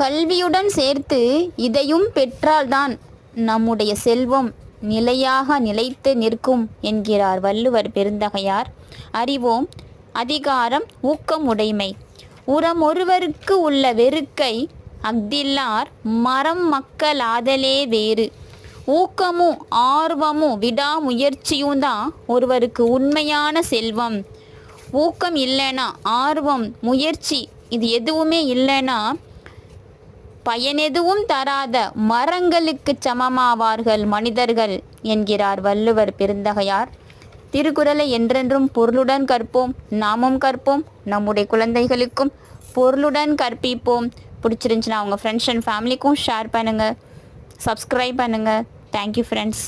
கல்வியுடன் சேர்த்து இதையும் பெற்றால்தான் நம்முடைய செல்வம் நிலையாக நிலைத்து நிற்கும் என்கிறார் வள்ளுவர் பெருந்தகையார். அறிவோம் அதிகாரம் ஊக்கம் உடைமை உரம் ஒருவருக்கு உள்ள வெறுக்கை அஃதில்லார் மரம் மக்களாதலே வேறு. ஊக்கமும் ஆர்வமும் விடாமுயற்சியும் தான் ஒருவருக்கு உண்மையான செல்வம். ஊக்கம் இல்லைன்னா ஆர்வம் முயற்சி இது எதுவுமே இல்லைன்னா பயனெதுவும் தராத மரங்களுக்கு சமமாவார்கள் மனிதர்கள் என்கிறார் வள்ளுவர் பெருந்தகையார். திருக்குறளை என்றென்றும் பொருளுடன் கற்போம் நாமும் கற்போம் நம்முடைய குழந்தைகளுக்கும் பொருளுடன் கற்பிப்போம். பிடிச்சிருந்துச்சுன்னா அவங்க ஃப்ரெண்ட்ஸ் அண்ட் ஃபேமிலிக்கும் ஷேர் பண்ணுங்கள் சப்ஸ்கிரைப் பண்ணுங்கள் தேங்க்யூ ஃப்ரெண்ட்ஸ்